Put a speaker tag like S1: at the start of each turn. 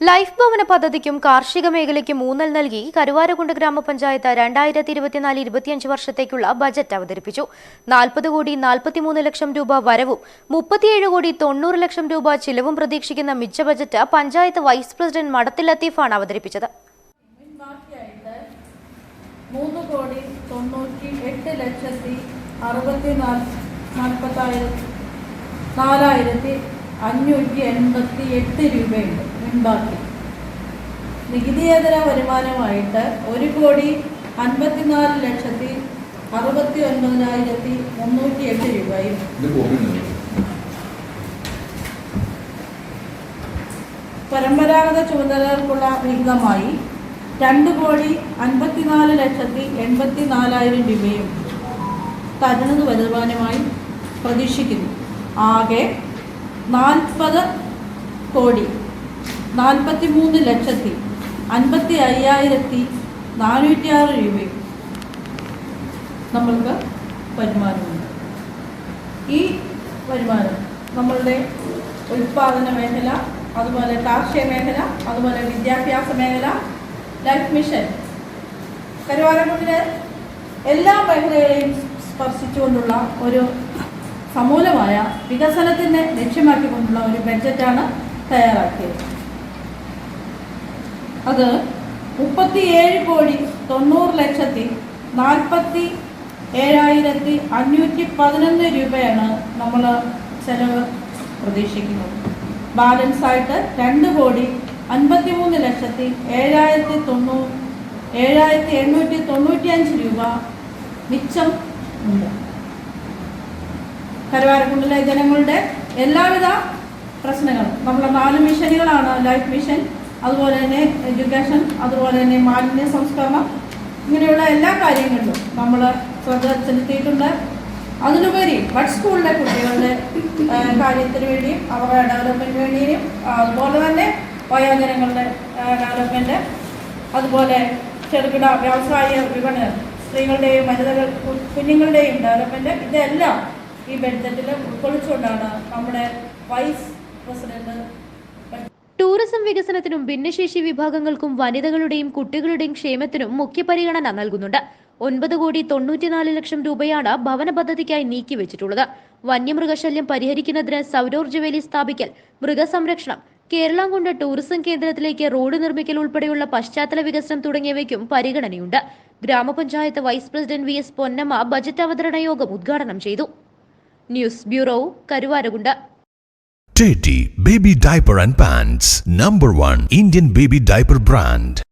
S1: life ഭവന പദ്ധതിക്കും കാർഷിക മേഖലയ്ക്കും ഊന്നൽ നൽകി കരുവാരകുണ്ട് ഗ്രാമപഞ്ചായത്ത് രണ്ടായിരത്തി ഇരുപത്തിനാല് ഇരുപത്തിയഞ്ച് വർഷത്തേക്കുള്ള ബജറ്റ് അവതരിപ്പിച്ചു. നാൽപ്പത് കോടി നാൽപ്പത്തിമൂന്ന് ലക്ഷം രൂപ വരവും മുപ്പത്തിയേഴ് കോടി തൊണ്ണൂറ് ലക്ഷം രൂപ ചിലവും പ്രതീക്ഷിക്കുന്ന മിച്ച budget panchayat vice president Madathil ലത്തീഫാണ് അവതരിപ്പിച്ചത്.
S2: മൂന്ന് കോടി തൊണ്ണൂറ്റി എട്ട് ലക്ഷത്തി അറുപത്തി നാലായിരത്തി അഞ്ഞൂറ്റി എൺപത്തി എട്ട് രൂപയുണ്ട്. മുൻപാക്കി. നികുതിയേതര വരുമാനമായിട്ട് ഒരു കോടി അൻപത്തിനാല് ലക്ഷത്തി അറുപത്തി ഒൻപതിനായിരത്തി മുന്നൂറ്റി എട്ട് രൂപയും പരമ്പരാഗത ചുമതലകൾക്കുള്ള വിഹിതമായി രണ്ട് കോടി അൻപത്തിനാല് ലക്ഷത്തി എൺപത്തി നാലായിരം രൂപയും തരുന്നത് വരുമാനമായി പ്രതീക്ഷിക്കുന്നു. ആകെ നാൽപ്പത് കോടി നാൽപ്പത്തി മൂന്ന് ലക്ഷത്തി അൻപത്തി അയ്യായിരത്തി നാനൂറ്റി ആറ് രൂപയും നമ്മൾക്ക് വരുമാനമുണ്ട്. ഈ വരുമാനം നമ്മളുടെ ഉൽപാദന മേഖല അതുപോലെ കാർഷിക മേഖല അതുപോലെ വിദ്യാഭ്യാസ മേഖല ലൈഫ് മിഷൻ കരുവാരക്കുണ്ടിലെ എല്ലാ മേഖലകളെയും സ്പർശിച്ചുകൊണ്ടുള്ള ഒരു സമൂലമായ വികസനത്തിനെ ലക്ഷ്യമാക്കിക്കൊണ്ടുള്ള ഒരു ബഡ്ജറ്റാണ് തയ്യാറാക്കിയത്. അത് മുപ്പത്തിയേഴ് കോടി തൊണ്ണൂറ് ലക്ഷത്തി നാൽപ്പത്തി ഏഴായിരത്തി അഞ്ഞൂറ്റി പതിനൊന്ന് രൂപയാണ് നമ്മൾ ചെലവ് പ്രതീക്ഷിക്കുന്നത്. ബാലൻസ് ആയിട്ട് രണ്ട് കോടി അൻപത്തി മൂന്ന് ലക്ഷത്തി ഏഴായിരത്തി തൊണ്ണൂറ് ഏഴായിരത്തി എണ്ണൂറ്റി തൊണ്ണൂറ്റിയഞ്ച് രൂപ മിച്ചം ഉണ്ട്. കരുവാരക്കുണ്ടിലെ ജനങ്ങളുടെ എല്ലാവിധ പ്രശ്നങ്ങളും. നമ്മളെ നാല് മിഷനുകളാണ് ലൈഫ് മിഷൻ അതുപോലെ തന്നെ എഡ്യൂക്കേഷൻ അതുപോലെ തന്നെ മാലിന്യ സംസ്കരണം ഇങ്ങനെയുള്ള എല്ലാ കാര്യങ്ങളിലും നമ്മൾ ശ്രദ്ധ ചെലുത്തിയിട്ടുണ്ട്. അതിനുപരി ബഡ് സ്കൂളിലെ കുട്ടികളുടെ കാര്യത്തിന് വേണ്ടിയും അവരുടെ ഡെവലപ്മെന്റിന് വേണ്ടിയും അതുപോലെ തന്നെ വയോജനങ്ങളുടെ ഡെവലപ്മെന്റ് അതുപോലെ ചെറുകിട വ്യവസായ വിപണനം സ്ത്രീകളുടെയും വനിതകൾ കുഞ്ഞുങ്ങളുടെയും ഡെവലപ്മെന്റ് ഇതെല്ലാം ഈ ബഡ്ജറ്റിൽ ഉൾക്കൊള്ളിച്ചുകൊണ്ടാണ് നമ്മുടെ വൈസ് പ്രസിഡന്റ്
S1: ടൂറിസം വികസനത്തിനും ഭിന്നശേഷി വിഭാഗങ്ങൾക്കും വനിതകളുടെയും കുട്ടികളുടെയും ക്ഷേമത്തിനും മുഖ്യ പരിഗണന നൽകുന്നുണ്ട്. ഒൻപത് കോടി തൊണ്ണൂറ്റിനാല് ലക്ഷം രൂപയാണ് ഭവന പദ്ധതിക്കായി നീക്കിവെച്ചിട്ടുള്ളത്. വന്യമൃഗശല്യം പരിഹരിക്കുന്നതിന് സൗരോർജ വേലി സ്ഥാപിക്കൽ മൃഗസംരക്ഷണം കേരളാംകുണ്ട് ടൂറിസം കേന്ദ്രത്തിലേക്ക് റോഡ് നിർമ്മിക്കൽ ഉൾപ്പെടെയുള്ള പശ്ചാത്തല വികസനം തുടങ്ങിയവയ്ക്കും പരിഗണനയുണ്ട്. ഗ്രാമപഞ്ചായത്ത് vice president V S Ponnamma budget അവതരണ യോഗം ഉദ്ഘാടനം ചെയ്തു. News bureau Karuvarakundu
S3: Teddy Baby Diaper and Pants Number one Indian baby diaper brand